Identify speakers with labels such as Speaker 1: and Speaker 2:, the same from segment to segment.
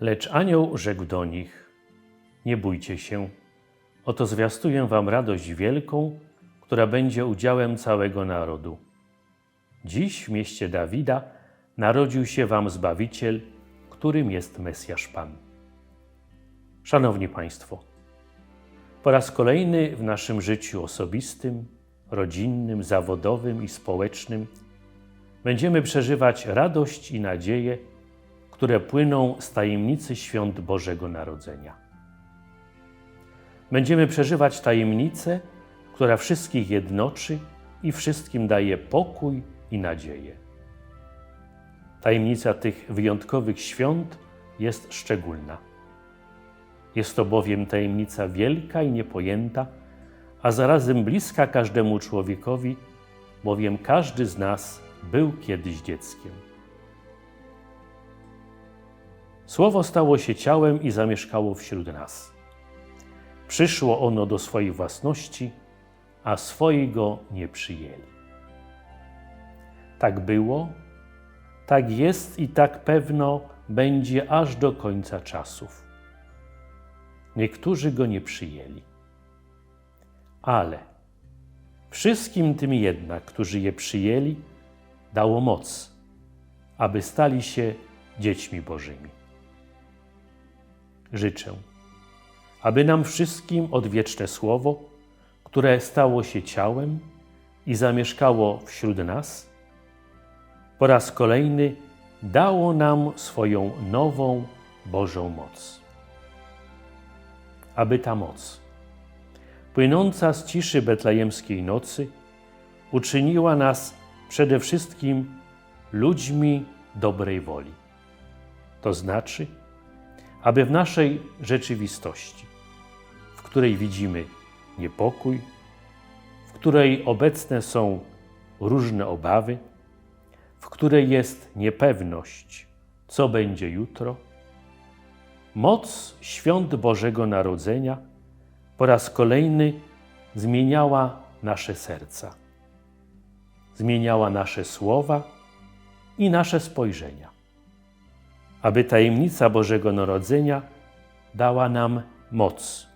Speaker 1: Lecz anioł rzekł do nich: Nie bójcie się, oto zwiastuję wam radość wielką, która będzie udziałem całego narodu. Dziś w mieście Dawida narodził się wam Zbawiciel, którym jest Mesjasz Pan. Szanowni Państwo, po raz kolejny w naszym życiu osobistym, rodzinnym, zawodowym i społecznym będziemy przeżywać radość i nadzieję, które płyną z tajemnicy świąt Bożego Narodzenia. Będziemy przeżywać tajemnicę, która wszystkich jednoczy i wszystkim daje pokój i nadzieję. Tajemnica tych wyjątkowych świąt jest szczególna. Jest to bowiem tajemnica wielka i niepojęta, a zarazem bliska każdemu człowiekowi, bowiem każdy z nas był kiedyś dzieckiem. Słowo stało się ciałem i zamieszkało wśród nas. Przyszło ono do swojej własności, a swoi go nie przyjęli. Tak było, tak jest i tak pewno będzie aż do końca czasów. Niektórzy go nie przyjęli. Ale wszystkim tym jednak, którzy je przyjęli, dało moc, aby stali się dziećmi Bożymi. Życzę, aby nam wszystkim odwieczne Słowo, które stało się ciałem i zamieszkało wśród nas, po raz kolejny dało nam swoją nową Bożą moc. Aby ta moc, płynąca z ciszy betlejemskiej nocy, uczyniła nas przede wszystkim ludźmi dobrej woli. To znaczy, aby w naszej rzeczywistości, w której widzimy niepokój, w której obecne są różne obawy, w której jest niepewność, co będzie jutro, moc świąt Bożego Narodzenia po raz kolejny zmieniała nasze serca, zmieniała nasze słowa i nasze spojrzenia, aby tajemnica Bożego Narodzenia dała nam moc,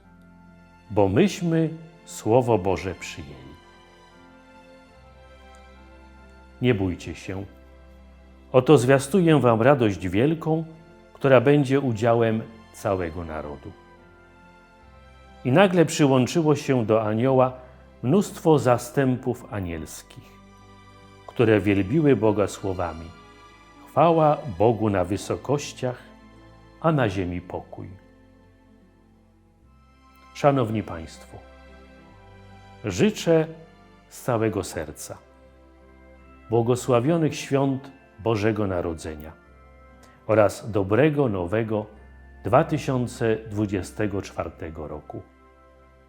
Speaker 1: bo myśmy Słowo Boże przyjęli. Nie bójcie się. Oto zwiastuję wam radość wielką, która będzie udziałem całego narodu. I nagle przyłączyło się do anioła mnóstwo zastępów anielskich, które wielbiły Boga słowami: Chwała Bogu na wysokościach, a na ziemi pokój. Szanowni Państwo, życzę z całego serca błogosławionych świąt Bożego Narodzenia oraz dobrego nowego 2024 roku.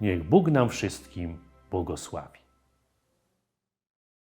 Speaker 1: Niech Bóg nam wszystkim błogosławi.